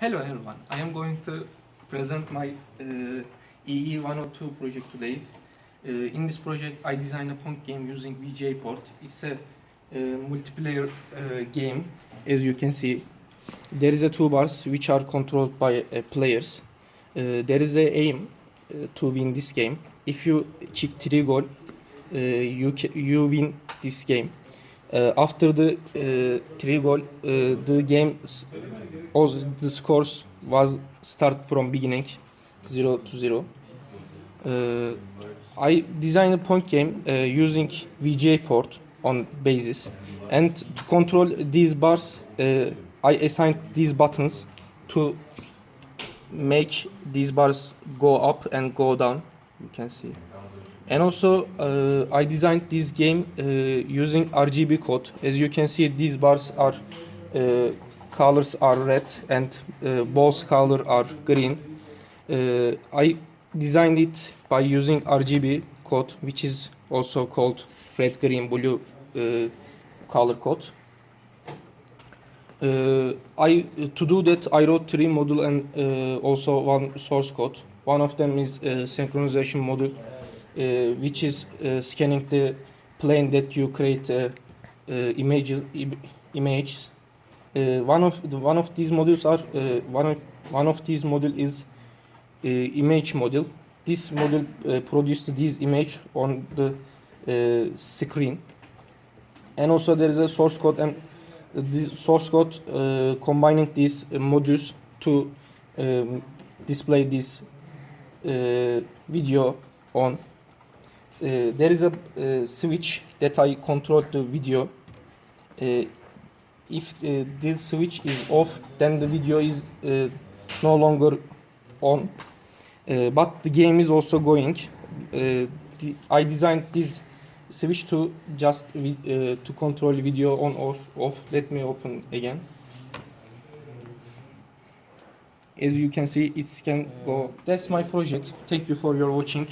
Hello everyone, I am going to present my uh, EE102 project today. Uh, in this project I designed a point game using VGA. It's a uh, multiplayer uh, game as you can see. There is a two bars which are controlled by uh, players. Uh, there is a aim uh, to win this game. If you kick three goal, uh, you you win this game. Uh, after the uh, three goal, uh, the game all the scores was start from beginning 0 to 0 uh, i designed a point game uh, using vga port on basis. And to control these bars uh, i assigned these buttons to make these bars go up and go down. You can see and also uh, i designed this game uh, using rgb code as you can see these bars are uh, colors are red and uh, balls color are green. Uh, I designed it by using RGB code, which is also called red, green, blue uh, color code. Uh, I to do that I wrote three module and uh, also one source code. One of them is uh, synchronization module, uh, which is uh, scanning the plane that you create uh, uh, image images uh, one of the, one of these modules are uh, one of one of these module is uh, image module. This module uh, produced this image on the uh, screen, and also there is a source code and this source code uh, combining these uh, modules to um, display this uh, video on. Uh, there is a uh, switch that I control the video. Uh, if uh, this switch is off then the video is uh, no longer on. Uh, but the game is also going. Uh, the, i designed this switch to just uh, to control video on or off. Let me open again. As you can see it can go. That's my project. Thank you for your watching